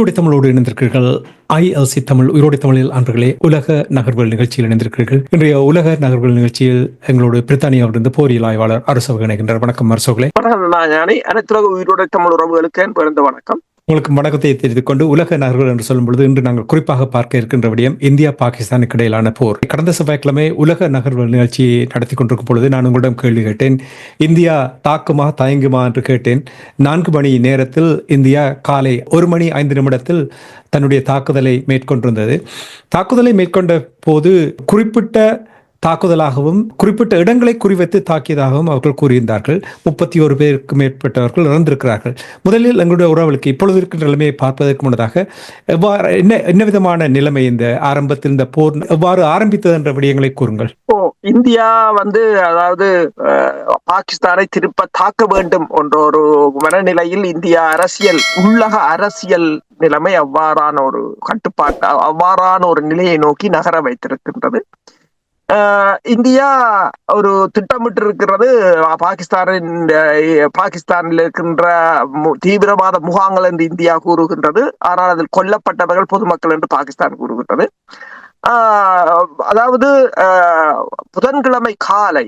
உயிரோடை தமிழோடு இணைந்திருக்கிறீர்கள். ஐஎல்சி தமிழ் உயிரோடை தமிழில் அன்பர்களே உலக நகர்வுகள் நிகழ்ச்சியில் இணைந்திருக்கிறீர்கள். இன்றைய உலக நகர்வுகள் நிகழ்ச்சியில் எங்களோடு பிரித்தானியாவிலிருந்து போரியல் ஆய்வாளர் அரசு இணைகின்றார் வணக்கம் அரசோகளே வணக்கம் அனைத்து ஞானி. அனைத்துலக தமிழ் உறவுகளுக்கு பிறந்த வணக்கம். உங்களுக்கு வணக்கத்தை தெரிவித்துக் கொண்டு உலக நகர்கள் என்று சொல்லும் பொழுது இன்று நாங்கள் குறிப்பாக பார்க்க இருக்கின்ற விடயம் இந்தியா பாகிஸ்தானுக்கு இடையிலான போர். கடந்த செவ்வாய்க்கிழமை உலக நகர்வு நிகழ்ச்சியை நடத்தி கொண்டிருக்கும் பொழுது நான் உங்களிடம் கேள்வி கேட்டேன். இந்தியா தாக்குமா தயங்குமா என்று கேட்டேன். நான்கு மணி நேரத்தில் இந்தியா காலை ஒரு மணி ஐந்து நிமிடத்தில் தன்னுடைய தாக்குதலை மேற்கொண்டிருந்தது. தாக்குதலை மேற்கொண்ட போது குறிப்பிட்ட தாக்குதலாகவும் குறிப்பிட்ட இடங்களை குறிவைத்து தாக்கியதாகவும் அவர்கள் கூறியிருந்தார்கள். முப்பத்தி ஒரு பேருக்கு மேற்பட்டவர்கள் இறந்திருக்கிறார்கள். முதலில் எங்களுடைய உறவுகளுக்கு இப்பொழுது இருக்கின்ற நிலைமையை பார்ப்பதற்கு முன்னதாக எவ்வாறு என்ன என்ன விதமான நிலைமை இந்த ஆரம்பத்தில் இந்த போர் எவ்வாறு ஆரம்பித்தது என்ற விடயங்களை கூறுங்கள். இந்தியா வந்து அதாவது பாகிஸ்தானை திருப்ப தாக்க வேண்டும் என்ற ஒரு மனநிலையில் இந்தியா அரசியல் உள்ளக அரசியல் நிலைமை அவ்வாறான ஒரு கட்டுப்பாட்டு அவ்வாறான ஒரு நிலையை நோக்கி நகர வைத்திருக்கின்றது. இந்தியா ஒரு திட்டமிட்டு இருக்கிறது பாகிஸ்தானின் பாகிஸ்தானில் இருக்கின்ற மு- தீவிரவாத முகாங்கள் என்று இந்தியா கூறுகின்றது. ஆனால் அதில் கொல்லப்பட்டவர்கள் பொதுமக்கள் என்று பாகிஸ்தான் கூறுகின்றது. அதாவது புதன்கிழமை காலை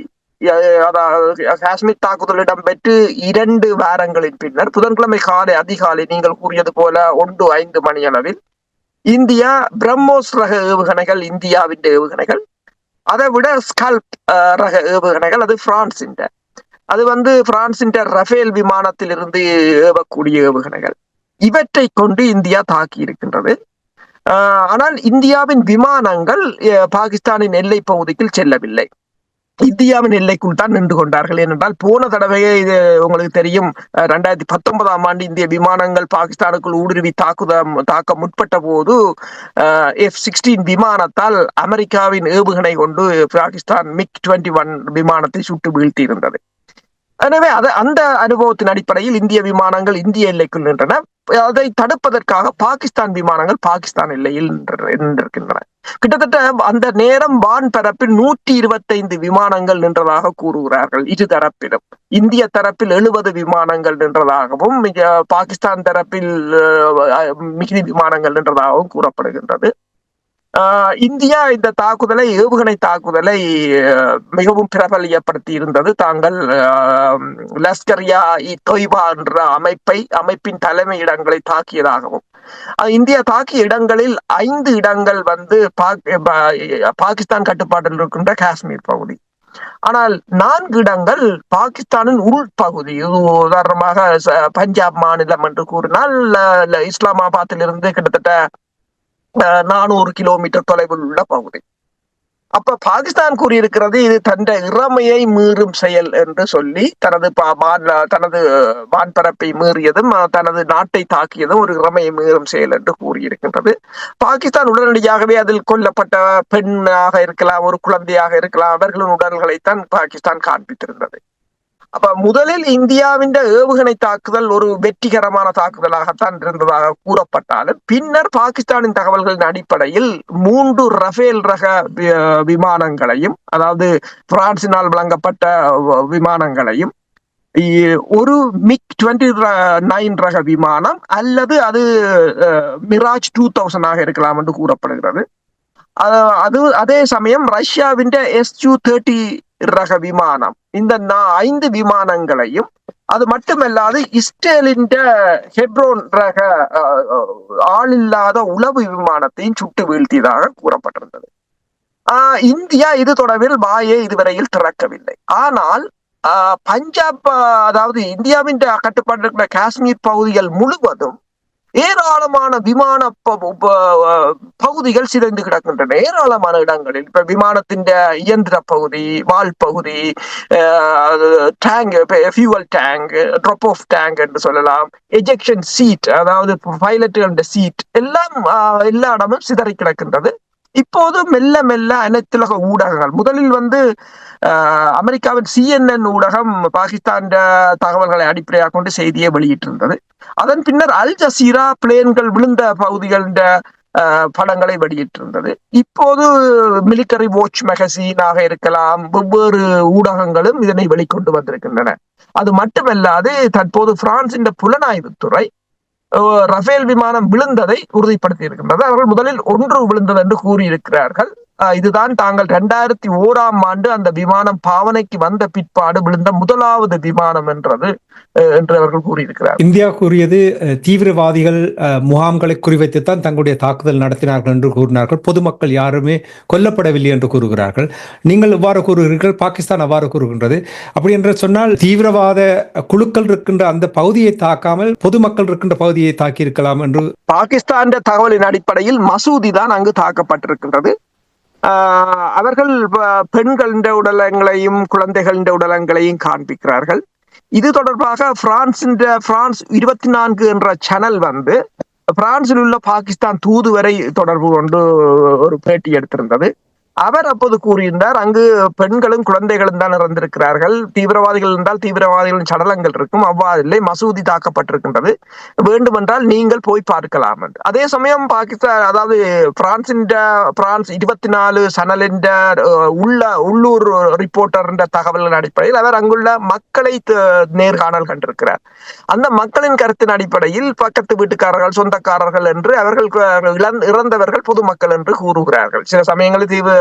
அதாவது காஷ்மீர் தாக்குதல் இடம்பெற்று இரண்டு வாரங்களின் பின்னர் புதன்கிழமை காலை அதிகாலை நீங்கள் கூறியது போல ஒன்று ஐந்து மணி அளவில் இந்தியா பிரம்மோஸ் ரக ஏவுகணைகள் இந்தியாவின் ஏவுகணைகள் அதை விட ஸ்கல்ப் ரக ஏவுகணைகள் அது பிரான்சின் அது வந்து பிரான்சின் ரஃபேல் விமானத்தில் இருந்து ஏவக்கூடிய ஏவுகணைகள். இவற்றை கொண்டு இந்தியா தாக்கி இருக்கின்றது. ஆஹ் ஆனால் இந்தியாவின் விமானங்கள் பாகிஸ்தானின் எல்லை பகுதிக்கு செல்லவில்லை. இந்தியாவின் எல்லைக்குள் தான் நின்று கொண்டார்கள். ஏனென்றால் போன தடவையே இது உங்களுக்கு தெரியும் ரெண்டாயிரத்தி பத்தொன்பதாம் ஆண்டு இந்திய விமானங்கள் பாகிஸ்தானுக்குள் ஊடுருவி தாக்குத தாக்க முற்பட்ட போது எஃப் சிக்ஸ்டீன் விமானத்தால் அமெரிக்காவின் ஏவுகணை கொண்டு பாகிஸ்தான் மிக் டுவெண்ட்டி ஒன் விமானத்தை சுட்டு வீழ்த்தி இருந்தது எனவே அது அந்த அனுபவத்தின் அடிப்படையில் இந்திய விமானங்கள் இந்திய எல்லைக்குள் நின்றன. அதை தடுப்பதற்காக பாகிஸ்தான் விமானங்கள் பாகிஸ்தான் எல்லையில் நின்று- நின்றிருக்கின்றன. கிட்டத்தட்ட அந்த நேரம் வான் பரப்பில் நூற்றி இருபத்தைந்து விமானங்கள் நின்றதாக கூறுகிறார்கள் இரு தரப்பிலும். இந்திய தரப்பில் எழுபது விமானங்கள் நின்றதாகவும் மிக பாகிஸ்தான் தரப்பில் அஹ், மிகுதி விமானங்கள் நின்றதாகவும் கூறப்படுகின்றது. இந்தியா இந்த தாக்குதலை ஏவுகணை தாக்குதலை மிகவும் பிரபலியப்படுத்தி இருந்தது தாங்கள் லஸ்கரியா இ தொய்பா என்ற அமைப்பை அமைப்பின் தலைமை இடங்களை தாக்கியதாகவும் இந்தியா தாக்கிய இடங்களில் ஐந்து இடங்கள் வந்து பா- பாகிஸ்தான் கட்டுப்பாட்டில் இருக்கின்ற காஷ்மீர் பகுதி. ஆனால் நான்கு இடங்கள் பாகிஸ்தானின் உள்பகுதி. இது உதாரணமாக ச- பஞ்சாப் மாநிலம் என்று கூறினால் இஸ்லாமாபாத்திலிருந்து கிட்டத்தட்ட நானூறு கிலோமீட்டர் தொலைவில் உள்ள பகுதி. அப்ப பாகிஸ்தான் கூறியிருக்கிறது இது தன் இறமையை மீறும் செயல் என்று சொல்லி தனது பா- வான்- தனது வான்பரப்பை மீறியதும் தனது நாட்டை தாக்கியதும் ஒரு இறமையை மீறும் செயல் என்று கூறியிருக்கின்றது. பாகிஸ்தான் உடனடியாகவே அதில் கொல்லப்பட்ட பெண்ணாக இருக்கலாம் ஒரு குழந்தையாக இருக்கலாம் அவர்களின் உடல்களைத்தான் பாகிஸ்தான் காண்பித்திருந்தது. அப்ப முதலில் இந்தியாவின் ஏவுகணை தாக்குதல் ஒரு வெற்றிகரமான தாக்குதலாகத்தான் இருந்ததாக கூறப்பட்டாலும் பின்னர் பாகிஸ்தானின் தகவல்களின் அடிப்படையில் மூன்று ரஃபேல் ரக விமானங்களையும் அதாவது பிரான்சினால் வழங்கப்பட்ட வ- விமானங்களையும் ஒரு மிக் டுவெண்ட்டி நைன் ரக விமானம் அல்லது அது அஹ், மிராஜ் டூ தௌசண்ட் ஆக இருக்கலாம் என்று கூறப்படுகிறது. அது அதே சமயம் ரஷ்யாவின் எஸ் யூ தேர்ட்டி ரக விமானம். இந்த நா- ஐந்து விமானங்களையும் அது மட்டுமல்லாது இஸ்ரேலின் ஹெப்ரோன் ரக அஹ், ஆளில்லாத உளவு விமானத்தையும் சுட்டு வீழ்த்தியதாக கூறப்பட்டிருந்தது. ஆஹ் இந்தியா இது தொடர்பில் வாயை இதுவரையில் திறக்கவில்லை. ஆனால் ஆஹ் பஞ்சாப் அதாவது இந்தியாவின் கட்டுப்பாட்டில் இருக்கிற காஷ்மீர் பகுதிகள் முழுவதும் ஏராளமான விமான பகுதிகள் சிதைந்து கிடக்கின்றன. ஏராளமான இடங்களில். இப்ப விமானத்தின் இயந்திர பகுதி வால் பகுதி tank fuel tank drop off tank என்று சொல்லலாம். எஜெக்ஷன் சீட் அதாவது பைலட்டுகள சீட் எல்லாம் எல்லா இடமும் சிதறி கிடக்கின்றது. இப்போது மெல்ல மெல்ல அனைத்துலக ஊடகங்கள் முதலில் வந்து ஆஹ், அமெரிக்காவின் சிஎன்என் ஊடகம் பாகிஸ்தான் தகவல்களை அடிப்படையாக கொண்டு செய்தியை வெளியிட்டிருந்தது. அதன் பின்னர் அல் ஜசீரா பிளேன்கள் விழுந்த பகுதிகளின் படங்களை வெளியிட்டிருந்தது. இப்போது மிலிட்டரி வாட்ச் மெகசீனாக இருக்கலாம் வெவ்வேறு ஊடகங்களும் இதனை வெளிக்கொண்டு வந்திருக்கின்றன. அது மட்டுமல்லாது தற்போது பிரான்சின் புலனாய்வுத்துறை ரஃபேல் விமானம் விழுந்ததை உறுதிப்படுத்தி இருக்கின்றது அவர்கள் முதலில் ஒன்று விழுந்தது என்று கூறியிருக்கிறார்கள். இதுதான் தாங்கள் இரண்டாயிரத்தி ஓராம் ஆண்டு அந்த விமானம் பாவனைக்கு வந்த பிற்பாடு விழுந்த முதலாவது விமானம் என்றது என்று அவர்கள் கூறியிருக்கிறார்கள் இந்தியா கூறியது தீவிரவாதிகள் முகாம்களை குறிவைத்துத்தான் தங்களுடைய தாக்குதல் நடத்தினார்கள் என்று கூறினார்கள். பொதுமக்கள் யாருமே கொல்லப்படவில்லை என்று கூறுகிறார்கள். நீங்கள் இவ்வாறு கூறுகிறீர்கள்? பாகிஸ்தான் அவ்வாறு கூறுகின்றது. அப்படி என்று சொன்னால் தீவிரவாத குழுக்கள் இருக்கின்ற அந்த பகுதியை தாக்காமல் பொதுமக்கள் இருக்கின்ற பகுதியை தாக்கி இருக்கலாம் என்று பாகிஸ்தான் தகவலின் அடிப்படையில் மசூதி தான் அங்கு தாக்கப்பட்டிருக்கின்றது. அவர்கள் பெண்களின் உடலங்களையும் குழந்தைகளின் உடலங்களையும் காண்பிக்கிறார்கள். இது தொடர்பாக பிரான்சின் பிரான்ஸ் இருபத்தி நான்கு என்ற சேனல் வந்து பிரான்சில் உள்ள பாகிஸ்தான் தூதுவரை தொடர்பு கொண்டு ஒரு பேட்டி எடுத்திருந்தது. அவர் அப்போது கூறியிருந்தார் அங்கு பெண்களும் குழந்தைகளும் தான் இறந்திருக்கிறார்கள். தீவிரவாதிகள் என்றால் தீவிரவாதிகளின் சடலங்கள் இருக்கும் அவ்வாறு இல்லை மசூதி தாக்கப்பட்டிருக்கின்றது. வேண்டுமென்றால் நீங்கள் போய் பார்க்கலாம் என்று. அதே சமயம் பாகிஸ்தான் அதாவது பிரான்சின் பிரான்ஸ் இருபத்தி நாலு சனலின் உள்ள உள்ளூர் ரிப்போர்ட்டர் தகவல்களின் அடிப்படையில் அவர் அங்குள்ள மக்களை நேர்காணல் கண்டிருக்கிறார். அந்த மக்களின் கருத்தின் அடிப்படையில் பக்கத்து வீட்டுக்காரர்கள் சொந்தக்காரர்கள் என்று அவர்கள் இறந்தவர்கள் பொதுமக்கள் என்று கூறுகிறார்கள். சில சமயங்களில் தீவிர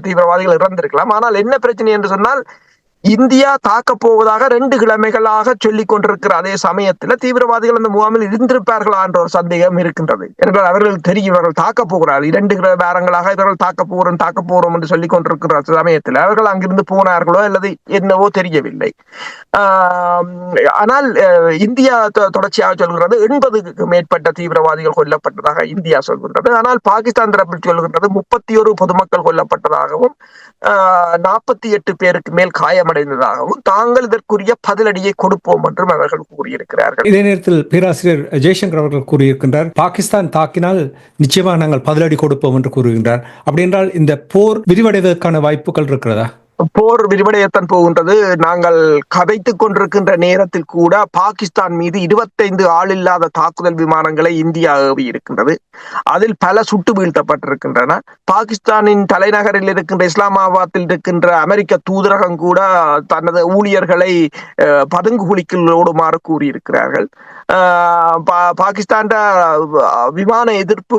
தீவிரவாதிகள் இறந்திருக்கலாம். ஆனால் என்ன பிரச்சனை என்று சொன்னால் இந்தியா தாக்க போவதாக ரெண்டு கிழமைகளாக சொல்லிக் கொண்டிருக்கிற அதே சமயத்தில் தீவிரவாதிகள் அந்த முகாமில் இருந்திருப்பார்களா என்ற ஒரு சந்தேகம் இருக்கின்றது. என்றால் அவர்கள் தெரியும் இவர்கள் தாக்கப் போகிறார்கள். இரண்டு கிழ- வாரங்களாக இவர்கள் தாக்க போகிறோம் தாக்க போகிறோம் என்று சொல்லிக் கொண்டிருக்கிற சமயத்தில் அவர்கள் அங்கிருந்து போனார்களோ அல்லது என்னவோ தெரியவில்லை. ஆனால் அஹ், இந்தியா தொடர்ச்சியாக சொல்கிறது எண்பதுக்கு மேற்பட்ட தீவிரவாதிகள் கொல்லப்பட்டதாக இந்தியா சொல்கின்றது. ஆனால் பாகிஸ்தான் தரப்பில் சொல்கின்றது முப்பத்தி ஒரு பொதுமக்கள் கொல்லப்பட்டதாகவும் நாற்பத்தி எட்டு பேருக்கு மேல் காயமடைந்ததாகவும் தாங்கள் இதற்குரிய பதிலடியை கொடுப்போம் என்றும் அவர்கள் கூறியிருக்கிறார்கள். இதே நேரத்தில் பேராசிரியர் ஜெய்சங்கர் அவர்கள் கூறியிருக்கின்றார் பாகிஸ்தான் தாக்கினால் நிச்சயமாக நாங்கள் பதிலடி கொடுப்போம் என்று கூறுகின்றார். அப்படி என்றால் இந்த போர் விரிவடைவதற்கான வாய்ப்புகள் இருக்கிறதா? போர் விரிவடையத்தான் போகின்றது. நாங்கள் கதைத்துக் கொண்டிருக்கின்ற நேரத்தில் கூட பாகிஸ்தான் மீது இருபத்தைந்து ஆளில்லாத தாக்குதல் விமானங்களை இந்தியா ஏவி இருக்கின்றது. அதில் பல சுட்டு வீழ்த்தப்பட்டிருக்கின்றன. பாகிஸ்தானின் தலைநகரில் இருக்கின்ற இஸ்லாமாபாத்தில் இருக்கின்ற அமெரிக்க தூதரகம் கூட தனது ஊழியர்களை பதுங்கு குழிக்குள் ஓடுமாறு கூறியிருக்கிறார்கள். பாகிஸ்தான் விமான எதிர்ப்பு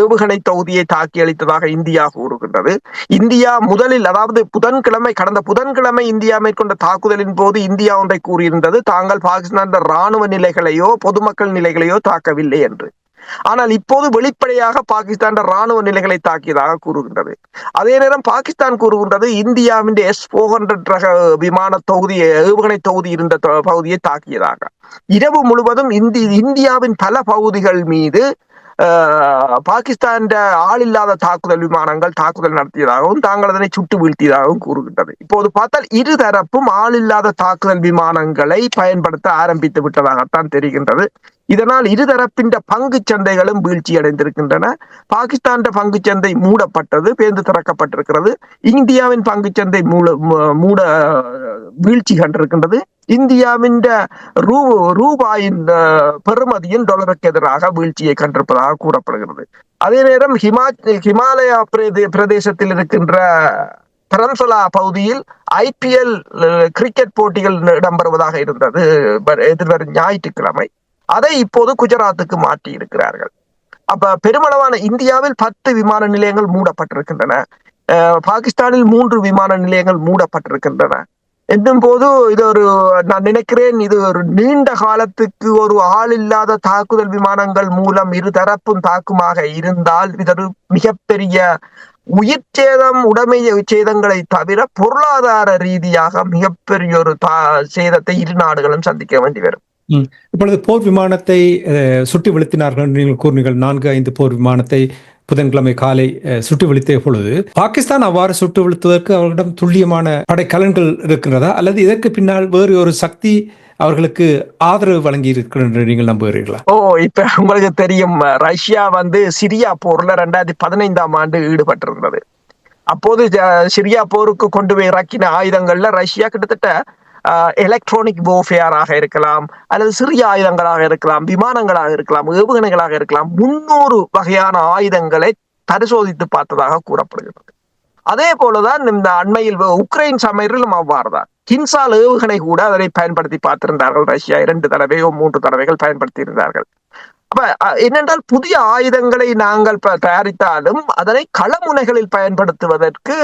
ஏவுகணை தொகுதியை தாக்கி அளித்ததாக இந்தியா கூறுகின்றது. இந்தியா முதலில் அதாவது அதாவது புதன்கிழமை கடந்த புதன்கிழமை இந்தியா மேற்கொண்ட தாக்குதலின் போது இந்தியா ஒன்றை கூறியிருந்தது தாங்கள் பாகிஸ்தான் ராணுவ நிலைகளையோ பொதுமக்கள் நிலைகளையோ தாக்கவில்லை என்று. ஆனால் இப்போது வெளிப்படையாக பாகிஸ்தான் ராணுவ நிலைகளை தாக்கியதாக கூறுகின்றது. அதே நேரம் பாகிஸ்தான் கூறுகின்றது இந்தியாவின் எஸ் போர் ஹண்ட்ரட் ரக விமான தொகுதி ஏவுகணை தொகுதி இருந்த பகுதியை தாக்கியதாக. இரவு முழுவதும் இந்தி இந்தியாவின் பல பகுதிகள் மீது பாகிஸ்தான் ஆளில்லாத தாக்குதல் விமானங்கள் தாக்குதல் நடத்தியதாகவும் தாங்கள் அதனை சுட்டு வீழ்த்தியதாகவும் கூறுகின்றது. இப்போது பார்த்தால் இரு தரப்பும் ஆளில்லாத தாக்குதல் விமானங்களை பயன்படுத்த ஆரம்பித்து விட்டதாகத்தான் தெரிகின்றது. இதனால் இருதரப்பின் பங்கு சந்தைகளும் வீழ்ச்சி அடைந்திருக்கின்றன பாகிஸ்தான் பங்கு சந்தை மூடப்பட்டது பேருந்து திறக்கப்பட்டிருக்கிறது. இந்தியாவின் பங்கு சந்தை மூட மூட வீழ்ச்சி கண்டிருக்கின்றது. இந்தியாவின் ரூ ரூபாயின் பெறுமதியின் டாலருக்கு எதிராக வீழ்ச்சியை கண்டிருப்பதாக கூறப்படுகிறது. அதே நேரம் ஹிமா ஹிமாலயா பிரதே பிரதேசத்தில் இருக்கின்ற தரன்சலா பகுதியில் ஐபிஎல் கிரிக்கெட் போட்டிகள் இடம்பெறுவதாக இருந்தது. எதிர்வரும் ஞாயிற்றுக்கிழமை. அதை இப்போது குஜராத்துக்கு மாற்றி இருக்கிறார்கள் அப்ப பெருமளவான இந்தியாவில் பத்து விமான நிலையங்கள் மூடப்பட்டிருக்கின்றன. பாகிஸ்தானில் மூன்று விமான நிலையங்கள் மூடப்பட்டிருக்கின்றன. என்னும் போது இது ஒரு நான் நினைக்கிறேன் இது ஒரு நீண்ட காலத்துக்கு ஒரு ஆள் இல்லாத தாக்குதல் விமானங்கள் மூலம் இரு தரப்பும் தாக்குமாக இருந்தால் இது ஒரு மிகப்பெரிய உயிர் சேதம் உடைமை சேதங்களை தவிர பொருளாதார ரீதியாக மிகப்பெரிய ஒரு தா சேதத்தை இரு நாடுகளும் சந்திக்க வேண்டி வரும். இப்பொழுது போர் விமானத்தை அஹ், சுட்டு வீழ்த்தினார்கள் என்று நீங்கள் கூறினீர்கள். நான்கு ஐந்து போர் விமானத்தை புதன்கிழமை காலை சுட்டு வீழ்த்திய பொழுது பாகிஸ்தான் அவ்வாறு சுட்டு வீழ்த்துவதற்கு அவர்களிடம் துல்லியமான படைக்கலன்கள் இருக்கின்றதா? அல்லது இதற்கு பின்னால் வேறு ஒரு சக்தி அவர்களுக்கு ஆதரவு வழங்கி இருக்கிறது என்று நீங்கள் நம்புகிறீர்களா? ஓ இப்ப உங்களுக்கு தெரியும். ரஷ்யா வந்து சிரியா போர்ல ரெண்டாயிரத்தி பதினைந்தாம் ஆண்டு ஈடுபட்டிருந்தது. அப்போது சிரியா போருக்கு கொண்டு போய் இறக்கின ஆயுதங்கள்ல ரஷ்யா கிட்டத்தட்ட எலக்ட்ரானிக் போஃபேராக இருக்கலாம் அல்லது சிறிய ஆயுதங்களாக இருக்கலாம் விமானங்களாக இருக்கலாம் ஏவுகணைகளாக இருக்கலாம் முன்னூறு வகையான ஆயுதங்களை பரிசோதித்து பார்த்ததாக கூறப்படுகிறது. அதே போலதான் இந்த அண்மையில் உக்ரைன் சமையலும் அவ்வாறுதான். கின்சால் ஏவுகணை கூட அதனை பயன்படுத்தி பார்த்திருந்தார்கள். ரஷ்யா இரண்டு தடவையோ மூன்று தடவைகள் பயன்படுத்தி இருந்தார்கள் அப்ப என்னென்றால் புதிய ஆயுதங்களை நாங்கள் ப- தயாரித்தாலும் அதனை களமுனைகளில் பயன்படுத்துவதற்கு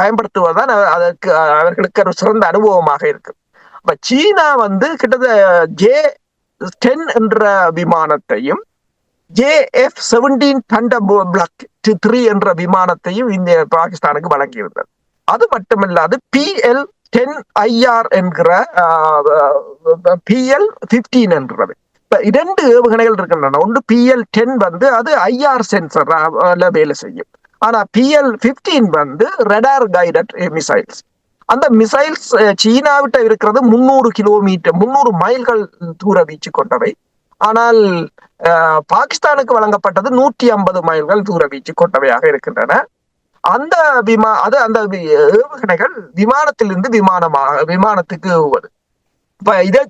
பயன்படுத்துவதுதான் அதற்கு அவர்களுக்கு ஒரு சிறந்த அனுபவமாக இருக்கு அப்ப சீனா வந்து கிட்டத்தட்ட ஜே டென் என்ற விமானத்தையும் JF seventeen thunder block three என்ற விமானத்தையும் இந்திய பாகிஸ்தானுக்கு வழங்கியிருந்தது. அது மட்டுமில்லாது பிஎல் டென் ஐஆர் என்கிற பிஎல் பிப்டீன் என்றது. இரண்டு ஏவுகணைகள் இருக்கின்றன. ஒன்று பிஎல் டென் வந்து அது ஐஆர் சென்சர் வேலை செய்யும். ஆனா பிஎல் பிப்டீன் வந்து ரெடார் கைடட் மிசைல்ஸ் அந்த மிசைல்ஸ் சீனாவிட்ட இருக்கிறது முன்னூறு கிலோமீட்டர் முன்னூறு மைல்கள் தூர வீச்சு கொண்டவை. ஆனால் பாகிஸ்தானுக்கு வழங்கப்பட்டது நூற்றி ஐம்பது மைல்கள் தூர வீச்சு கொண்டவையாக இருக்கின்றன. அந்த விமா அது அந்த ஏவுகணைகள் விமானத்திலிருந்து விமானமாக விமானத்துக்கு ஏவுவது. இப்ப இதை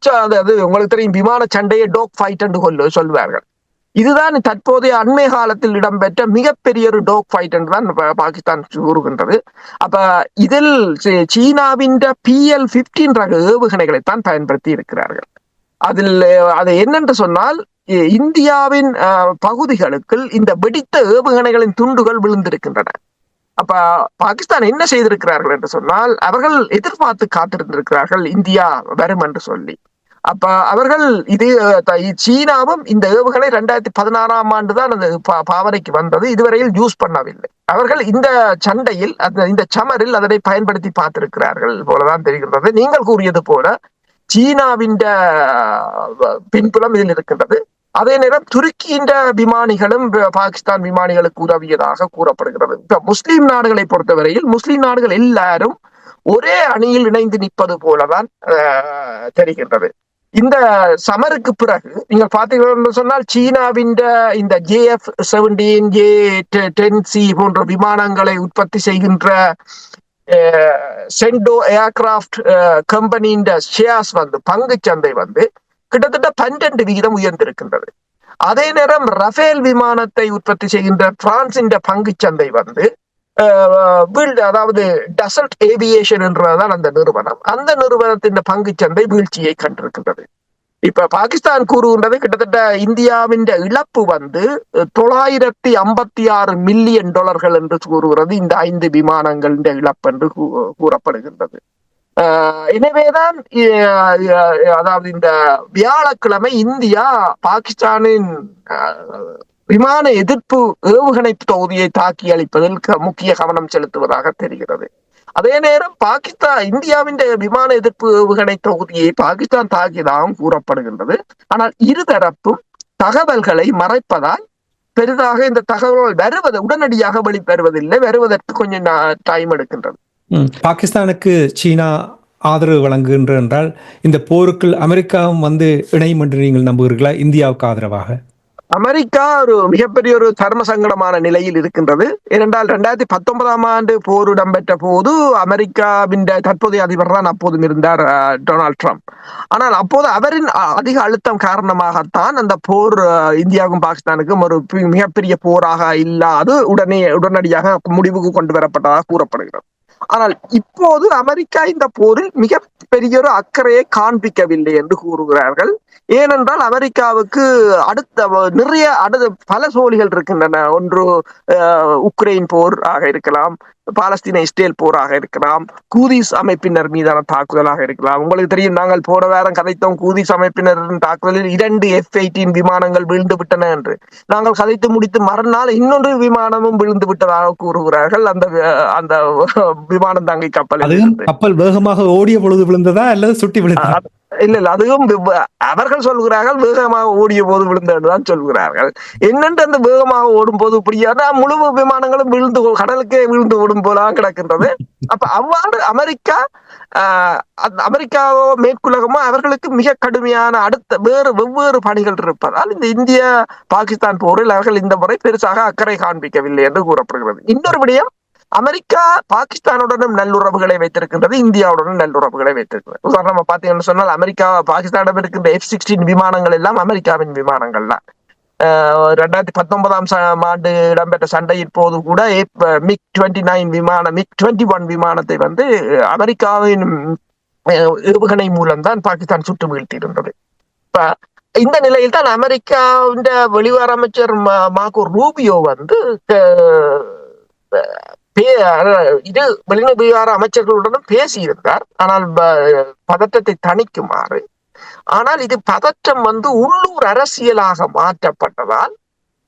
உங்களுக்கு தெரியும் விமான சண்டையை டோக் ஃபைட் என்று சொல்வார்கள். இதுதான் தற்போதைய அண்மை காலத்தில் இடம்பெற்ற மிகப்பெரிய ஒரு டோக் ஃபைட் என்று தான் பாகிஸ்தான் கூறுகின்றது. அப்ப இதில் சீ- சீனாவின் பிஎல் பிப்டீன் ரக ஏவுகணைகளை தான் பயன்படுத்தி இருக்கிறார்கள். அதில் அது என்னென்று சொன்னால் இந்தியாவின் அஹ், பகுதிகளுக்கு இந்த வெடித்த ஏவுகணைகளின் துண்டுகள் விழுந்திருக்கின்றன. அப்ப பாகிஸ்தான் என்ன செய்திருக்கிறார்கள் என்று சொன்னால் அவர்கள் எதிர்பார்த்து காத்திருந்திருக்கிறார்கள் இந்தியா வரும் என்று சொல்லி. அப்ப அவர்கள் இது சீனாவும் இந்த ஏவுகணை ரெண்டாயிரத்தி பதினாறாம் ஆண்டு தான் அந்த பா- பாவனைக்கு வந்தது. இதுவரையில் யூஸ் பண்ணவில்லை. அவர்கள் இந்த சண்டையில் அந்த இந்த சமரில் அதனை பயன்படுத்தி பார்த்திருக்கிறார்கள் போலதான் தெரிகின்றது. நீங்கள் கூறியது போல சீனாவின் பின்புலம் இதில் இருக்கின்றது. அதே நேரம் துருக்கியின் விமானிகளும் பாகிஸ்தான் விமானிகளுக்கு உதவியதாக கூறப்படுகிறது. இப்ப முஸ்லீம் நாடுகளை பொறுத்தவரையில் முஸ்லீம் நாடுகள் எல்லாரும் ஒரே அணியில் இணைந்து நிற்பது போலதான் தெரிகின்றது. இந்த சமருக்கு பிறகு நீங்கள் பார்த்தீங்கன்னா என்று சொன்னால் சீனாவின் இந்த JF seventeen J ten C போன்ற விமானங்களை உற்பத்தி செய்கின்ற சென்டோ ஏர்கிராஃப்ட் கம்பெனியின் ஷேர்ஸ் வந்து பங்குச் சந்தை வந்து கிட்டத்தட்ட பன்னிரண்டு விகிதம் உயர்ந்திருக்கின்றது. அதே நேரம் ரஃபேல் விமானத்தை உற்பத்தி செய்கின்ற பிரான்சின் பங்கு சந்தை வந்து அஹ், அதாவது டசல்ட் ஏவியேஷன் என்றதான் அந்த நிறுவனம். அந்த நிறுவனத்தின் பங்கு சந்தை வீழ்ச்சியை கண்டிருக்கின்றது. இப்ப பாகிஸ்தான் கூறுகின்றது கிட்டத்தட்ட இந்தியாவின் இழப்பு வந்து தொள்ளாயிரத்தி ஐம்பத்தி ஆறு மில்லியன் டாலர்கள் என்று கூறுகிறது இந்த ஐந்து விமானங்களின் இழப்பு என்று கூறப்படுகின்றது. எனவேதான் அதாவது இந்த வியாழக்கிழமை இந்தியா பாகிஸ்தானின் விமான எதிர்ப்பு ஏவுகணை தொகுதியை தாக்கி அளிப்பதில் முக்கிய கவனம் செலுத்துவதாக தெரிகிறது. அதே நேரம் பாகிஸ்தான் இந்தியாவின் விமான எதிர்ப்பு ஏவுகணை தொகுதியை பாகிஸ்தான் தாக்கியதாகவும் கூறப்படுகின்றது. ஆனால் இருதரப்பும் தகவல்களை மறைப்பதால் பெரிதாக இந்த தகவல்கள் வருவது உடனடியாக வெளிவருவதில்லை. வருவதற்கு கொஞ்சம் டைம் எடுக்கின்றது. பாகிஸ்தானுக்கு சீனா ஆதரவு வழங்குகின்ற என்றால் இந்த போருக்குள் அமெரிக்காவும் வந்து இணையும் என்று நீங்கள் நம்புகிறீர்களா? இந்தியாவுக்கு ஆதரவாக. அமெரிக்கா ஒரு மிகப்பெரிய ஒரு தர்ம சங்கடமான நிலையில் இருக்கின்றது. ஏனென்றால் ரெண்டாயிரத்தி பத்தொன்பதாம் ஆண்டு போர் இடம்பெற்ற போது அமெரிக்காவின் தற்போதைய அதிபர் தான் அப்போதும் இருந்தார் டொனால்ட் ட்ரம்ப். ஆனால் அப்போது அவரின் அதிக அழுத்தம் காரணமாகத்தான் அந்த போர் இந்தியாவுக்கும் பாகிஸ்தானுக்கும் ஒரு மிகப்பெரிய போராக இல்லாது உடனே உடனடியாக முடிவுக்கு கொண்டு வரப்பட்டதாக கூறப்படுகிறது. ஆனால் இப்போது அமெரிக்கா இந்த போரில் மிக பெரிய ஒரு அக்கறையை காண்பிக்கவில்லை என்று கூறுகிறார்கள். ஏனென்றால் அமெரிக்காவுக்கு அடுத்த நிறைய அடுத்த பல சோழிகள் இருக்கின்றன. ஒன்று உக்ரைன் போர் ஆக இருக்கலாம். பாலஸ்தீன இஸ்ரேல் போராக இருக்கலாம் கூதிஸ் அமைப்பினர் மீதான தாக்குதலாக இருக்கலாம் உங்களுக்கு தெரியும் நாங்கள் போன வாரம் கதைத்தோம் கூதிஸ் அமைப்பினரின் தாக்குதலில் இரண்டு எஃப் எயிட்டீன் விமானங்கள் வீழ்ந்து விட்டன என்று. நாங்கள் கதைத்து முடித்து மறுநாள் இன்னொரு விமானமும் விழுந்து விட்டதாக கூறுகிறார்கள். அந்த அந்த விமானம் தாங்கி இருந்து. கப்பல் வேகமாக ஓடிய பொழுது விழுந்ததா அல்லது சுட்டி விழுந்ததா? இல்ல இல்ல அதுவும் அவர்கள் சொல்கிறார்கள் வேகமாக ஓடிய போது விழுந்ததுதான் சொல்கிறார்கள். என்னென்று அந்த வேகமாக ஓடும் போது இப்படியான முழு விமானங்களும் விழுந்து கடலுக்கே விழுந்து ஓடும் போலாம் கிடக்கின்றது. அப்ப அவ்வாறு அமெரிக்கா ஆஹ், அமெரிக்காவோ மேற்குலகமோ அவர்களுக்கு மிக கடுமையான அடுத்த வேறு வெவ்வேறு பணிகள் இருப்பதால் இந்த இந்திய பாகிஸ்தான் போரில் அவர்கள் இந்த முறை பெருசாக அக்கறை காண்பிக்கவில்லை என்று கூறப்படுகிறது. இன்னொரு விடயம் அமெரிக்கா பாகிஸ்தானுடனும் நல்லுறவுகளை வைத்திருக்கின்றது இந்தியாவுடனும் நல்லுறவுகளை வைத்திருக்கிறது. உதாரணமா பாத்தீங்கன்னு சொன்னால் அமெரிக்கா பாகிஸ்தானிடம் இருக்கின்ற எஃப் சிக்ஸ்டீன் விமானங்கள் எல்லாம் அமெரிக்காவின் விமானங்கள் தான். ரெண்டாயிரத்தி பத்தொன்பதாம் ஆண்டு இடம்பெற்ற சண்டையின் போது கூட மிக் டுவெண்ட்டி நைன் விமானம் மிக் டுவெண்ட்டி ஒன் விமானத்தை வந்து அமெரிக்காவின் அஹ், ஏவுகணை மூலம்தான் பாகிஸ்தான் சுட்டு வீழ்த்தியிருந்தது. இப்ப இந்த நிலையில் தான் அமெரிக்காவின் வெளிவார அமைச்சர் மா- ரூபியோ வந்து பே- அஹ், இது வெளிவிவகார அமைச்சர்களுடனும் பேசியிருந்தார். ஆனால் ப- பதற்றத்தை தணிக்குமாறு. ஆனால் இது பதற்றம் வந்து உள்ளூர் அரசியலாக மாற்றப்பட்டதால்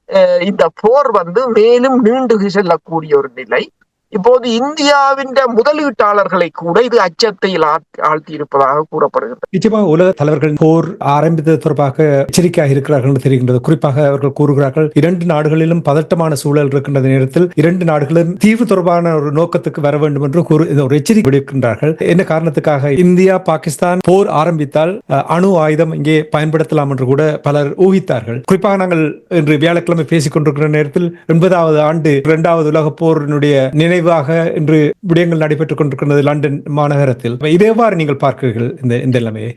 அஹ், இந்த போர் வந்து மேலும் நீண்டு செல்லக்கூடிய ஒரு நிலை. இப்போது இந்தியாவின் முதலீட்டாளர்களை கூட இது அச்சத்தில் ஆழ்த்தி- இருப்பதாக கூறப்படுகிறது. நிச்சயமாக உலக தலைவர்கள் போர் ஆரம்பித்தது தொடர்பாக எச்சரிக்கையாக இருக்கிறார்கள் என்று தெரிகின்றது. குறிப்பாக அவர்கள் கூறுகிறார்கள் இரண்டு நாடுகளிலும் பதட்டமான சூழல் இருக்கின்ற நேரத்தில் இரண்டு நாடுகளும் தீர்வு தொடர்பான ஒரு நோக்கத்துக்கு வர வேண்டும் என்று கூறு இந்த ஒரு எச்சரிக்கை விடுக்கின்றார்கள். என்ன காரணத்துக்காக இந்தியா பாகிஸ்தான் போர் ஆரம்பித்தால் அணு ஆயுதம் இங்கே பயன்படுத்தலாம் என்று கூட பலர் ஊகித்தார்கள். குறிப்பாக நாங்கள் இன்று வியாழக்கிழமை பேசிக் கொண்டிருக்கிற நேரத்தில் எண்பதாவது ஆண்டு இரண்டாவது உலக போரினுடைய நினைவாக இன்று விடயங்கள் நடைபெற்றுக் கொண்டிருக்கிறது லண்டன் மாநகரத்தில். இதேவாறு நீங்கள் பார்க்கிறீர்கள் இந்த இந்த நிலைமையை?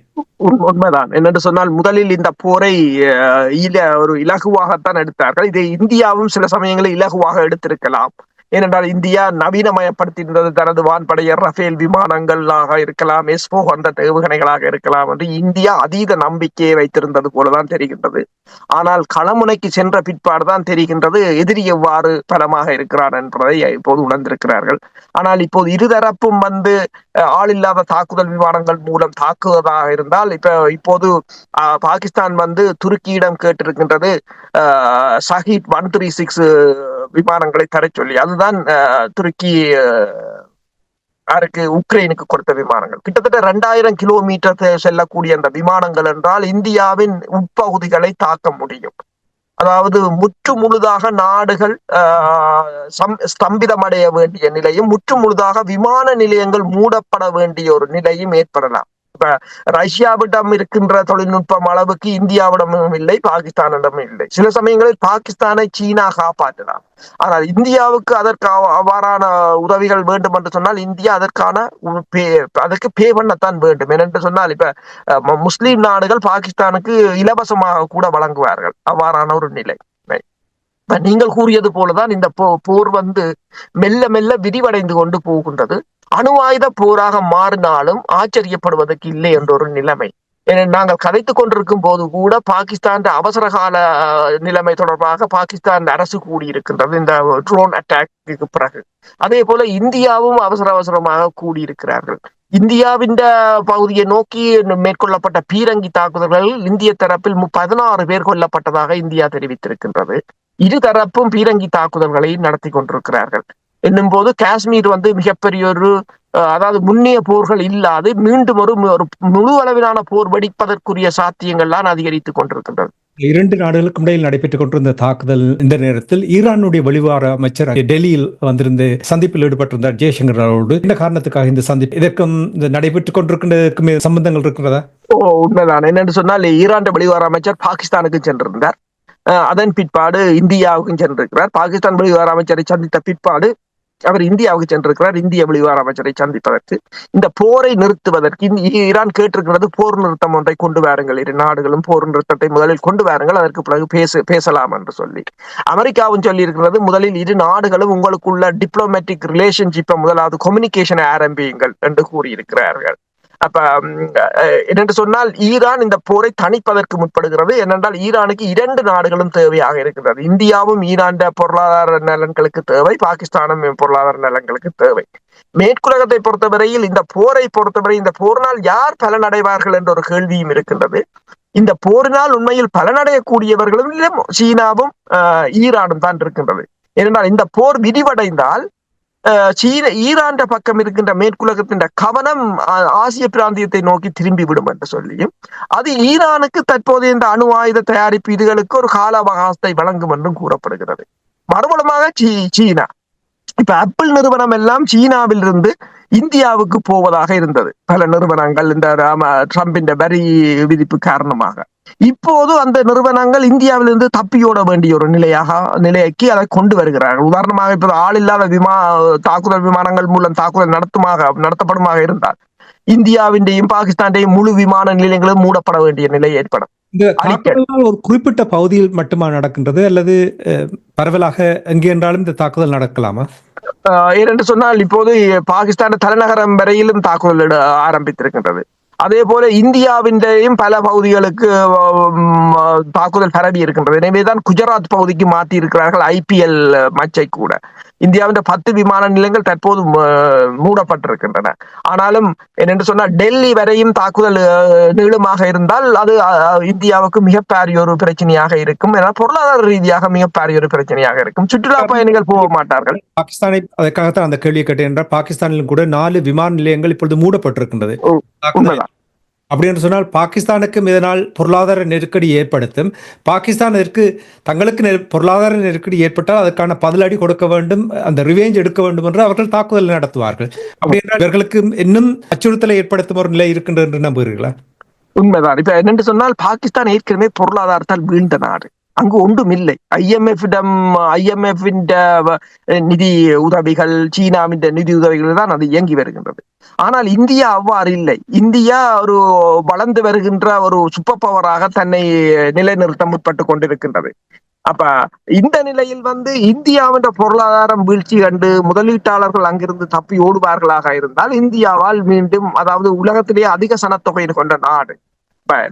உண்மைதான். என்னென்று சொன்னால் முதலில் இந்த போரை அஹ், ஒரு இலகுவாகத்தான் எடுத்தார்கள். இதை இந்தியாவும் சில சமயங்களில் இலகுவாக எடுத்திருக்கலாம். ஏனென்றால் இந்தியா நவீனமயப்படுத்தியிருந்தது தனது வான்படைய ரஃபேல் விமானங்களாக இருக்கலாம் எஸ்போ அந்த ஏவுகணைகளாக இருக்கலாம் என்று இந்தியா அதீத நம்பிக்கையை வைத்திருந்தது போலதான் தெரிகின்றது. ஆனால் களமுனைக்கு சென்ற பிற்பாடுதான் தெரிகின்றது எதிரி எவ்வாறு பலமாக இருக்கிறார் என்பதை இப்போது உணர்ந்திருக்கிறார்கள். ஆனால் இப்போது இருதரப்பும் வந்து ஆளில்லாத தாக்குதல் விமானங்கள் மூலம் தாக்குவதாக இருந்தால் இப்ப இப்போது பாகிஸ்தான் வந்து துருக்கியிடம் கேட்டிருக்கின்றது Shahed Shahed one three six விமானங்களை தரச் சொல்லி அதுதான் துருக்கி யாருக்கு உக்ரைனுக்கு கொடுத்த விமானங்கள். கிட்டத்தட்ட ரெண்டாயிரம் கிலோமீட்டர் செல்லக்கூடிய அந்த விமானங்கள் என்றால் இந்தியாவின் உட்பகுதிகளை தாக்க முடியும். அதாவது முற்று முழுதாக நாடுகள் ஆஹ், சம்- ஸ்தம்பிதமடைய வேண்டிய நிலையும் முற்று முழுதாக விமான நிலையங்கள் மூடப்பட வேண்டிய ஒரு நிலையும் ஏற்படலாம். இப்ப ரஷ்யாவிடம் இருக்கின்ற தொழில்நுட்பம் அளவுக்கு இந்தியாவிடமும் இல்லை பாகிஸ்தானிடமும் இல்லை. சில சமயங்களில் பாகிஸ்தானை சீனா காப்பாற்றலாம் ஆனால் இந்தியாவுக்கு அதற்கு அவ்வாறான உதவிகள் வேண்டும் என்று சொன்னால் இந்தியா அதற்கான உ- பே- அதற்கு பே பண்ணத்தான் வேண்டும். ஏனென்று சொன்னால் இப்ப முஸ்லீம் முஸ்லிம் நாடுகள் பாகிஸ்தானுக்கு இலவசமாக கூட வழங்குவார்கள். அவ்வாறான ஒரு நிலை. நீங்கள் கூறியது போலதான் இந்த போ- போர் வந்து மெல்ல மெல்ல விரிவடைந்து கொண்டு போகின்றது. அணுவாயுத போராக மாறினாலும் ஆச்சரியப்படுவதற்கு இல்லை என்ற ஒரு நிலைமை நாங்கள் கதைத்துக் கொண்டிருக்கும் போது கூட பாகிஸ்தான் அவசர கால நிலைமை தொடர்பாக பாகிஸ்தான் அரசு கூடியிருக்கின்றது. இந்த ட்ரோன் அட்டாக்கு பிறகு. அதே போல இந்தியாவும் அவசர அவசரமாக கூடியிருக்கிறார்கள். இந்தியாவின் பகுதியை நோக்கி மேற்கொள்ளப்பட்ட பீரங்கி தாக்குதல்களில் இந்திய தரப்பில் பதினாறு பேர் கொல்லப்பட்டதாக இந்தியா தெரிவித்திருக்கின்றது. இரு தரப்பும் பீரங்கி தாக்குதல்களை நடத்தி கொண்டிருக்கிறார்கள். என்னும் போது காஷ்மீர் வந்து மிகப்பெரிய ஒரு அதாவது முன்னிய போர்கள் இல்லாது மீண்டும் ஒரு ஒரு முழு அளவிலான போர் வெடிப்பதற்குரிய சாத்தியங்கள்லாம் அதிகரித்துக் கொண்டிருக்கின்றது இரண்டு நாடுகளுக்கும் இடையில் நடைபெற்றுக் கொண்டிருந்த தாக்குதல் இந்த நேரத்தில் ஈரானுடைய வெளிவார அமைச்சர் டெல்லியில் வந்திருந்து சந்திப்பில் ஈடுபட்டிருந்தார் ஜெய்சங்கர் அவரோடு இந்த காரணத்துக்காக இந்த சந்திப்பு? இதற்கும் இந்த நடைபெற்றுக் கொண்டிருக்கின்றதுக்கும் சம்பந்தங்கள் இருக்கிறதா? ஓ உண்மைதான். என்னென்று சொன்னால் ஈரான் வெளிவார அமைச்சர் பாகிஸ்தானுக்கு சென்றிருந்தார். அதன் பிற்பாடு இந்தியாவுக்கும் சென்றிருக்கிறார். பாகிஸ்தான் வெளிவார அமைச்சரை சந்தித்த பிற்பாடு அவர் இந்தியாவுக்கு சென்றிருக்கிறார். இந்திய வெளிவார அமைச்சரை சந்திப்பதற்கு. இந்த போரை நிறுத்துவதற்கு ஈரான் கேட்டிருக்கிறது போர் நிறுத்தம் ஒன்றை கொண்டு வாருங்கள். இரு நாடுகளும் போர் நிறுத்தத்தை முதலில் கொண்டு வாருங்கள். அதற்கு பிறகு பேச பேசலாம் என்று சொல்லி. அமெரிக்காவும் சொல்லி இருக்கிறது முதலில் இரு நாடுகளும் உங்களுக்குள்ள டிப்ளமேட்டிக் ரிலேஷன்ஷிப்பை முதலாவது கம்யூனிகேஷனை ஆரம்பியுங்கள் என்று கூறியிருக்கிறார்கள். அப்ப அஹ், என்னென்று சொன்னால் ஈரான் இந்த போரை தணிப்பதற்கு முற்படுகிறது. ஏனென்றால் ஈரானுக்கு இரண்டு நாடுகளும் தேவையாக இருக்கிறது. இந்தியாவும் ஈரான் பொருளாதார நலன்களுக்கு தேவை. பாகிஸ்தானும் பொருளாதார நலன்களுக்கு தேவை. மேற்குலகத்தை பொறுத்தவரையில் இந்த போரை பொறுத்தவரை இந்த போரினால் யார் பலனடைவார்கள் என்ற ஒரு கேள்வியும் இருக்கின்றது. இந்த போரினால் உண்மையில் பலனடையக்கூடியவர்களும் சீனாவும் ஆஹ், ஈரானும் தான் இருக்கின்றது. ஏனென்றால் இந்த போர் விரிவடைந்தால் சீன ஈரான் பக்கம் இருக்கின்ற மேற்குலகத்தின் கவனம் ஆசிய பிராந்தியத்தை நோக்கி திரும்பி விடும் என்று சொல்லியும் அது ஈரானுக்கு தற்போது இந்த அணு ஆயுத தயாரிப்பு இதுகளுக்கு ஒரு கால அவகாசத்தை வழங்கும் என்றும் கூறப்படுகிறது. மறுபலமாக சீ சீனா. இப்ப ஆப்பிள் நிறுவனம் எல்லாம் சீனாவில் இருந்து இந்தியாவுக்கு போவதாக இருந்தது. பல நிறுவனங்கள் இந்த ராம- ட்ரம்பின் வரி விதிப்பு காரணமாக. இப்போது அந்த நிறுவனங்கள் இந்தியாவிலிருந்து தப்பியோட வேண்டிய ஒரு நிலையாக நிலைக்கு அதை கொண்டு வருகிறார்கள். உதாரணமாக இப்போது ஆள் இல்லாத விமா தாக்குதல் விமானங்கள் மூலம் தாக்குதல் நடத்துமாக நடத்தப்படுமாக இருந்தால் இந்தியாவின்டையும் பாகிஸ்தான்டையும் முழு விமான நிலையங்களும் மூடப்பட வேண்டிய நிலை ஏற்படும். ஒரு குறிப்பிட்ட பகுதியில் மட்டுமா நடக்கின்றது? அல்லது பரவலாக எங்கே என்றாலும் இந்த தாக்குதல் நடக்கலாமா? ஏனென்று சொன்னால் இப்போது பாகிஸ்தான் தலைநகரம் வரையிலும் தாக்குதல் ஆரம்பித்திருக்கின்றது. அதே போல இந்தியாவின்றையும் பல பகுதிகளுக்கு தாக்குதல் பரவி இருக்கின்றது. எனவேதான் குஜராத் பகுதிக்கு மாற்றி இருக்கிறார்கள் ஐபிஎல் மச்சை கூட. இந்தியாவின் பத்து விமான நிலையங்கள் தற்போது மூடப்பட்டிருக்கின்றன. ஆனாலும் என்னென்று சொன்னால் டெல்லி வரையும் தாக்குதல் நீளமாக இருந்தால் அது இந்தியாவுக்கு மிகப்பெரிய ஒரு பிரச்சனையாக இருக்கும். ஏன்னா பொருளாதார ரீதியாக மிகப்பெரிய ஒரு பிரச்சனையாக இருக்கும். சுற்றுலா பயணிகள் போக மாட்டார்கள். பாகிஸ்தானை அதற்காகத்தான் அந்த கேள்வியை கேட்டேன் என்றால் பாகிஸ்தானிலும் கூட நாலு விமான நிலையங்கள் இப்பொழுது மூடப்பட்டிருக்கின்றது. அப்படி என்று சொன்னால் பாகிஸ்தானுக்கும் இதனால் பொருளாதார நெருக்கடி ஏற்படுத்தும். பாகிஸ்தான் இதற்கு தங்களுக்கு பொருளாதார நெருக்கடி ஏற்பட்டால் அதற்கான பதிலடி கொடுக்க வேண்டும் அந்த ரிவேஞ்ச் எடுக்க வேண்டும் என்று அவர்கள் தாக்குதல் நடத்துவார்கள். அப்படி என்றால் இவர்களுக்கு இன்னும் அச்சுறுத்தலை ஏற்படுத்தும் ஒரு நிலை இருக்கின்றது என்று நம்புகிறீர்களா? உண்மைதான். இப்ப என்னன்னு சொன்னால் பாகிஸ்தான் ஏற்கனவே பொருளாதாரத்தால் வீழ்ந்த நாடு. அங்கு ஒன்றும் இல்லை ஐஎம்எஃபிடம் ஐஎம்எஃபின் நிதி உதவிகள் சீனாவின் நிதி உதவிகள் தான் அது இயங்கி வருகின்றது. ஆனால் இந்தியா அவ்வாறு இல்லை. இந்தியா ஒரு வளர்ந்து வருகின்ற ஒரு சூப்பர் பவராக தன்னை நிலைநிறுத்த முற்பட்டு கொண்டிருக்கின்றது. அப்ப இந்த நிலையில் வந்து இந்தியாவின் பொருளாதாரம் வீழ்ச்சி கண்டு முதலீட்டாளர்கள் அங்கிருந்து தப்பி ஓடுவார்களாக இருந்தால் இந்தியாவால் மீண்டும் அதாவது உலகத்திலேயே அதிக சனத்தொகை கொண்ட நாடு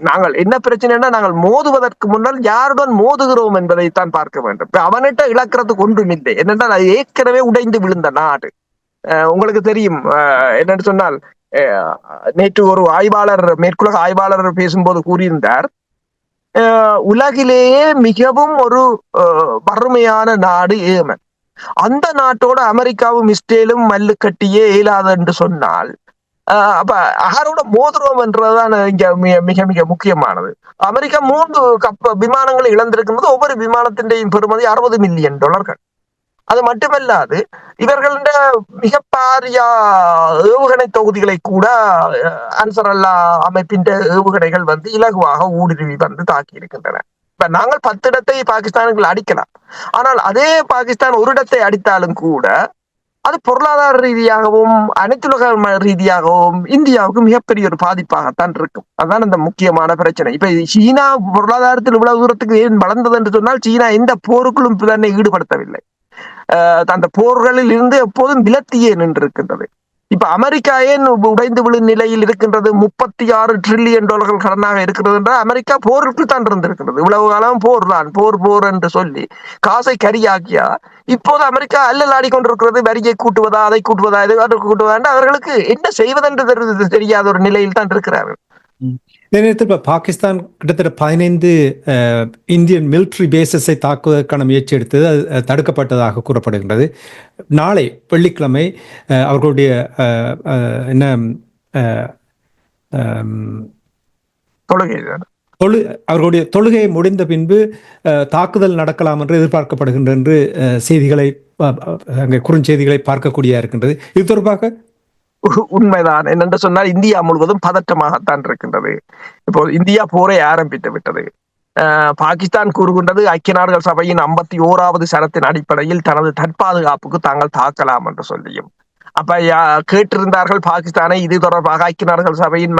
நாங்கள் என்ன பிரச்சனைனா நாங்கள் மோதுவதற்கு முன்னால் யாருடன் மோதுகிறோம் என்பதைத்தான் பார்க்க வேண்டும். இப்ப அவனிட்ட இழக்கிறதுக்கு ஒன்றும் இல்லை. என்னென்றால் அது ஏற்கனவே உடைந்து விழுந்த நாடு. அஹ் உங்களுக்கு தெரியும் என்னன்னு சொன்னால் அஹ் நேற்று ஒரு ஆய்வாளர் மேற்குலக ஆய்வாளர் பேசும்போது கூறியிருந்தார் உலகிலேயே மிகவும் ஒரு அஹ், வறுமையான நாடு ஏமன். அந்த நாட்டோட அமெரிக்காவும் இஸ்ரேலும் மல்லு கட்டியே இயலாது என்று சொன்னால் அப்ப யாரோட மோதிரம் என்றதுதான் இங்க மிக மிக மிக முக்கியமானது. அமெரிக்கா மூன்று கப்ப விமானங்களை இழந்திருக்கும்போது ஒவ்வொரு விமானத்தின்டையும் பெறுமதி அறுபது மில்லியன் டாலர்கள் அது மட்டுமல்லாது இவர்கள மிக பாரிய ஏவுகணை தொகுதிகளை கூட அன்சர் அல்லா அமைப்பின் ஏவுகணைகள் வந்து இலகுவாக ஊடுருவி வந்து தாக்கி இருக்கின்றன இப்ப நாங்கள் பத்து இடத்தை பாகிஸ்தானுக்குள் அடிக்கலாம். ஆனால் அதே பாகிஸ்தான் ஒரு இடத்தை அடித்தாலும் கூட அது பொருளாதார ரீதியாகவும் அனைத்துலக ரீதியாகவும் இந்தியாவுக்கு மிகப்பெரிய ஒரு பாதிப்பாகத்தான் இருக்கும். அதான் இந்த முக்கியமான பிரச்சனை. இப்ப சீனா பொருளாதாரத்தில் இவ்வளவு தூரத்துக்கு ஏன் வளர்ந்தது என்று சொன்னால் சீனா எந்த போருக்குள்ளும் தன்னை ஈடுபடுத்தவில்லை. அந்த போர்களில் இருந்து எப்போதும் விலத்தியே நின்றிருக்கின்றது. இப்ப அமெரிக்கா ஏன் உடைந்து விழும் நிலையில் இருக்கின்றது? முப்பத்தி ஆறு ட்ரில்லியன் டாலர்கள் கடனாக இருக்கிறது என்றால் அமெரிக்கா போருக்கு தான் இருந்திருக்கிறது. இவ்வளவு காலம் போர் தான் போர் போர் என்று சொல்லி. காசை கரியாக்கியா? இப்போது அமெரிக்கா அல்லலாடி கொண்டிருக்கிறது. வரியை கூட்டுவதா அதை கூட்டுவதா இதை கூட்டுவதா என்று அவர்களுக்கு என்ன செய்வதென்று தெரி- தெரியாத ஒரு நிலையில் தான் இருக்கிறார்கள். நேரத்தில் இப்போ பாகிஸ்தான் கிட்டத்தட்ட பதினைந்து இந்தியன் மிலிட்ரி பேசஸை தாக்குவதற்கான முயற்சி எடுத்தது அது தடுக்கப்பட்டதாக கூறப்படுகின்றது. நாளை வெள்ளிக்கிழமை அவர்களுடைய என்ன தொழுகை தொழு அவர்களுடைய தொழுகை முடிந்த பின்பு தாக்குதல் நடக்கலாம் என்று எதிர்பார்க்கப்படுகின்ற என்று செய்திகளை அங்கே குறுஞ்செய்திகளை பார்க்கக்கூடியதாக இருக்கின்றது. இது தொடர்பாக உண்மைதான் என்னென்று சொன்னால் இந்தியா முழுவதும் பதற்றமாகத்தான் இருக்கின்றது. இப்போ இந்தியா போரை ஆரம்பித்து விட்டது. பாகிஸ்தான் கூறுகின்றது ஐக்கிய நாடுகள் சபையின் ஐம்பத்தி ஓராவது சரத்தின் அடிப்படையில் தனது தற்பாதுகாப்புக்கு தாங்கள் தாக்கலாம் என்று சொல்லியும். அப்ப யா- கேட்டிருந்தார்கள் பாகிஸ்தானை இது தொடர்பாக ஐக்கிய நாடுகள் சபையின்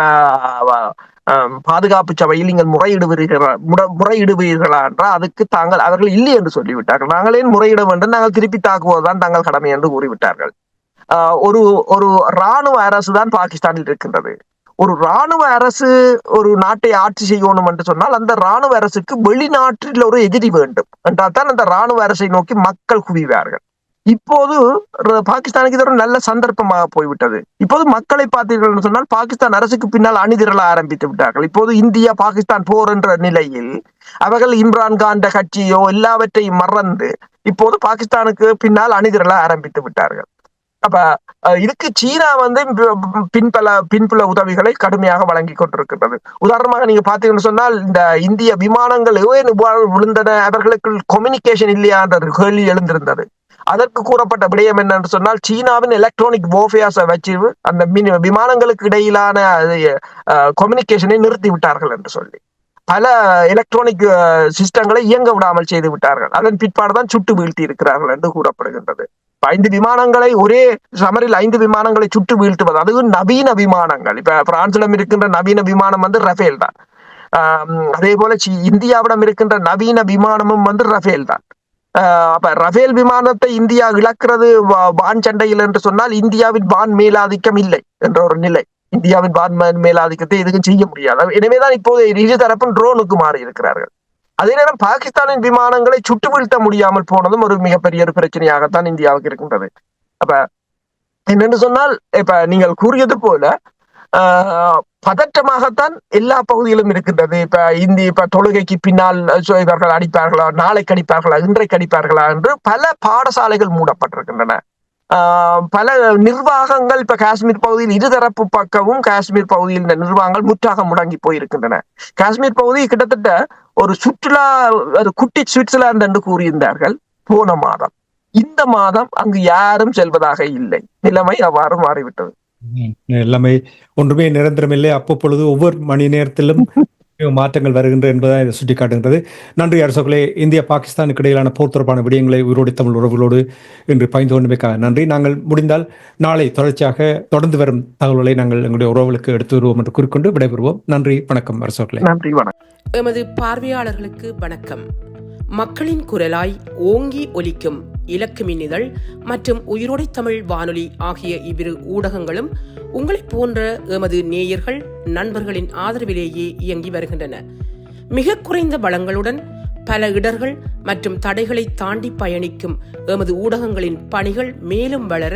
பாதுகாப்பு சபையில் நீங்கள் முறையிடுவீர்களா முறையிடுவீர்களா என்றால் அதுக்கு தாங்கள் அவர்கள் இல்லை என்று சொல்லிவிட்டார்கள். நாங்களே முறையிட வேண்டும்? நாங்கள் திருப்பி தாக்குவதுதான் தங்கள் கடமை என்று கூறிவிட்டார்கள். ஒரு ஒரு இராணுவ அரசு தான் பாகிஸ்தானில் இருக்கின்றது. ஒரு ராணுவ அரசு ஒரு நாட்டை ஆட்சி செய்யணும் என்று சொன்னால் அந்த ராணுவ அரசுக்கு வெளிநாட்டில் ஒரு எதிரி வேண்டும். என்றால் தான் அந்த ராணுவ அரசை நோக்கி மக்கள் குவிவார்கள். இப்போது பாகிஸ்தானுக்கு இது ஒரு நல்ல சந்தர்ப்பமாக போய்விட்டது. இப்போது மக்களை பார்த்தீர்கள் என்று சொன்னால் பாகிஸ்தான் அரசுக்கு பின்னால் அணிதிரள ஆரம்பித்து விட்டார்கள். இப்போது இந்தியா பாகிஸ்தான் போர் என்ற நிலையில் அவர்கள் இம்ரான் காந்த கட்சியோ எல்லாவற்றையும் மறந்து இப்போது பாகிஸ்தானுக்கு பின்னால் அணிதிரள ஆரம்பித்து விட்டார்கள். அப்ப அஹ், இதுக்கு சீனா வந்து பின்பல பின்புல உதவிகளை கடுமையாக வழங்கி கொண்டிருக்கின்றது. உதாரணமாக நீங்க பாத்தீங்கன்னு சொன்னால் இந்த இந்திய விமானங்கள் விழுந்தன அவர்களுக்கு கம்யூனிகேஷன் இல்லையா என்ற கேள்வி எழுந்திருந்தது. அதற்கு கூறப்பட்ட விடயம் என்னன்னு சொன்னால் சீனாவின் எலக்ட்ரானிக் warfares-அ வச்சு அந்த மின் விமானங்களுக்கு இடையிலான கம்யூனிகேஷனை நிறுத்தி விட்டார்கள் என்று சொல்லி. பல எலக்ட்ரானிக் சிஸ்டங்களை இயங்க விடாமல் செய்து விட்டார்கள். அதன் பிற்பாடுதான் சுட்டு வீழ்த்தி இருக்கிறார்கள் என்று கூறப்படுகின்றது. ஐந்து விமானங்களை ஒரே சமரில் ஐந்து விமானங்களை சுட்டு வீழ்த்துவது. அதுவும் நவீன விமானங்கள். இப்ப பிரான்சிடம் இருக்கின்ற நவீன விமானம் வந்து ரஃபேல் தான். அதே போல இந்தியாவிடம் இருக்கின்ற நவீன விமானமும் வந்து ரஃபேல் தான். ஆஹ் அப்ப ரஃபேல் விமானத்தை இந்தியா இழக்கிறது வான் சண்டையில் என்று சொன்னால் இந்தியாவின் வான் மேலாதிக்கம் இல்லை என்ற ஒரு நிலை. இந்தியாவின் வான் மேலாதிக்கத்தை எதுவும் செய்ய முடியாது. எனவேதான் இப்போது இரு தரப்பும் ட்ரோனுக்கு மாறி இருக்கிறார்கள் அதே நேரம் பாகிஸ்தானின் விமானங்களை சுட்டு வீழ்த்த முடியாமல் போனதும் ஒரு மிகப்பெரிய ஒரு பிரச்சனையாகத்தான் இந்தியாவுக்கு இருக்கின்றது. அப்ப என்னென்று சொன்னால் இப்ப நீங்கள் கூறியது போல பதற்றமாகத்தான் எல்லா பகுதியிலும் இருக்கின்றது. இப்ப இந்தி இப்ப தொழுகைக்கு பின்னால் இவர்கள் அடிப்பார்களா நாளைக்கு அடிப்பார்களா இன்றைக்கு அடிப்பார்களா என்று பல பாடசாலைகள் மூடப்பட்டிருக்கின்றன. பல நிர்வாகங்கள் இப்ப காஷ்மீர் பகுதியில் இருதரப்பு பக்கமும் காஷ்மீர் பகுதியில் இந்த நிர்வாகங்கள் முற்றாக முடங்கி போயிருக்கின்றன காஷ்மீர் பகுதி கிட்டத்தட்ட ஒரு சுற்றுலா ஒரு குட்டி சுவிட்சர்லாந்து என்று கூறியிருந்தார்கள் போன மாதம் இந்த மாதம் அங்கு யாரும் செல்வதாக இல்லை நிலைமை அவ்வாறு மாறிவிட்டது எல்லாமே ஒன்றுமே நிரந்தரமில்லை அப்பப்பொழுது ஒவ்வொரு மணி நேரத்திலும் மாற்றங்கள் வருகின்ற என்பதை இதை சுட்டிக்காட்டுகின்றது. நன்றி அரசுகளே இந்தியா பாகிஸ்தானுக்கு இடையிலான போர் தொடர்பான விடயங்களை உயிரோடி தமிழ் உறவுகளோடு இன்று பகிர்ந்து கொண்டமைக்காக நன்றி. நாங்கள் முடிந்தால் நாளை தொடர்ச்சியாக தொடர்ந்து வரும் தகவல்களை நாங்கள் எங்களுடைய உறவுகளுக்கு எடுத்து வருவோம் என்று கூறிக்கொண்டு விடைபெறுவோம். நன்றி வணக்கம் அரசுகளே நன்றி வணக்கம். எமது பார்வையாளர்களுக்கு வணக்கம். மக்களின் குரலாய் ஓங்கி ஒலிக்கும் இலக்கு மின்னிதழ் மற்றும் உயிரோடை தமிழ் வானொலி ஆகிய இவ்விரு ஊடகங்களும் உங்களைப் போன்ற எமது நேயர்கள் நண்பர்களின் ஆதரவிலேயே இயங்கி வருகின்றன. மிக குறைந்த வளங்களுடன் பல இடர்கள் மற்றும் தடைகளை தாண்டி பயணிக்கும் எமது ஊடகங்களின் பணிகள் மேலும் வளர